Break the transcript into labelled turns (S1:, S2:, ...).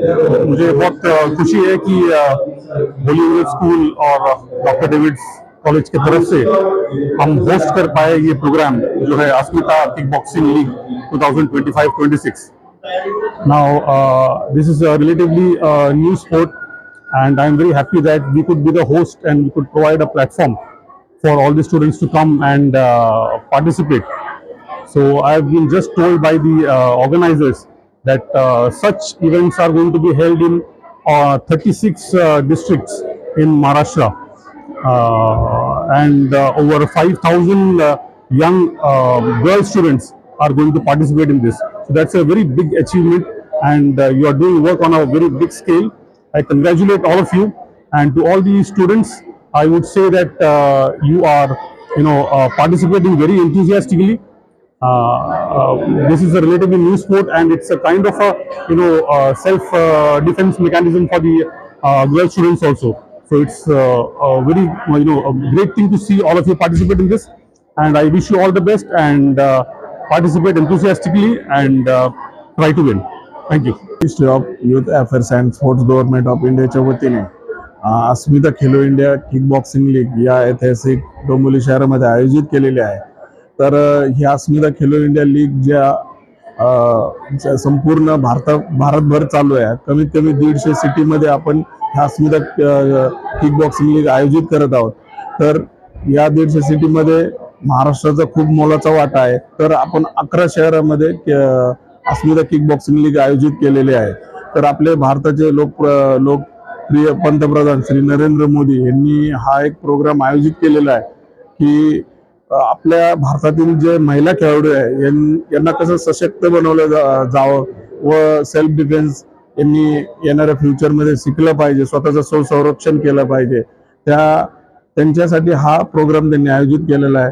S1: मुझे बहुत खुशी है कि बॉलीवुड स्कूल और डॉक्टर डेविड्स कॉलेज की तरफ से हम होस्ट कर पाए ये प्रोग्राम जो है Asmita kick boxing league 2025-26 Now, uh, this is a relatively uh, new sport, and I'm very happy that we could be the host and we could provide a platform for all the students to come and uh, participate. So, I've been just told by the uh, organizers that uh, such events are going to be held in uh, 36 uh, districts in Maharashtra. And over 5,000 uh, young girl students are going to participate in this. So that's a very big achievement, and uh, you are doing work on a very big scale. I congratulate all of you, and to all the students, I would say that uh, you are, you know, uh, participating very enthusiastically. Uh, uh, this is a relatively new sport, and it's a kind of a, you know, uh, self uh, defense mechanism for the uh, girl students also. So it's uh, a very, you know, a great thing to see all of you participate in this, and I wish you all the best and uh, participate enthusiastically and uh, try to win. Thank you.
S2: Ministry of youth affairs and sports government of इंडियाच्या वतीने अ, Asmita Khelo India kick boxing league या ऐतिहासिक डोंबिवली शहरामध्ये आयोजित केलेली आहे तर ही अस्मिता खेलो इंडिया लीग ज्या ज्या संपूर्ण भारता भारतभर चालू आहे. कमीत कमी दीडशे सिटीमध्ये आपण ह्या अस्मिता किक बॉक्सिंग लीग आयोजित करत आहोत. तर या दीडशे सिटीमध्ये महाराष्ट्राचा खूप मोलाचा वाटा आहे. तर आपण अकरा शहरामध्ये अस्मिता किक बॉक्सिंग लीग आयोजित केलेले आहे. तर आपले भारताचे लोक लोकप्रिय पंतप्रधान श्री नरेंद्र मोदी यांनी हा एक प्रोग्राम आयोजित केलेला आहे की आपल्या भारतातील जे महिला खेळाडू आहे यां- यांना कसं सशक्त बनवलं जा- जावं व सेल्फ डिफेन्स यांनी येणाऱ्या फ्युचरमध्ये शिकलं पाहिजे स्वतःचं स्व संरक्षण केलं पाहिजे. त्या त्यांच्यासाठी हा प्रोग्राम त्यांनी आयोजित केलेला आहे.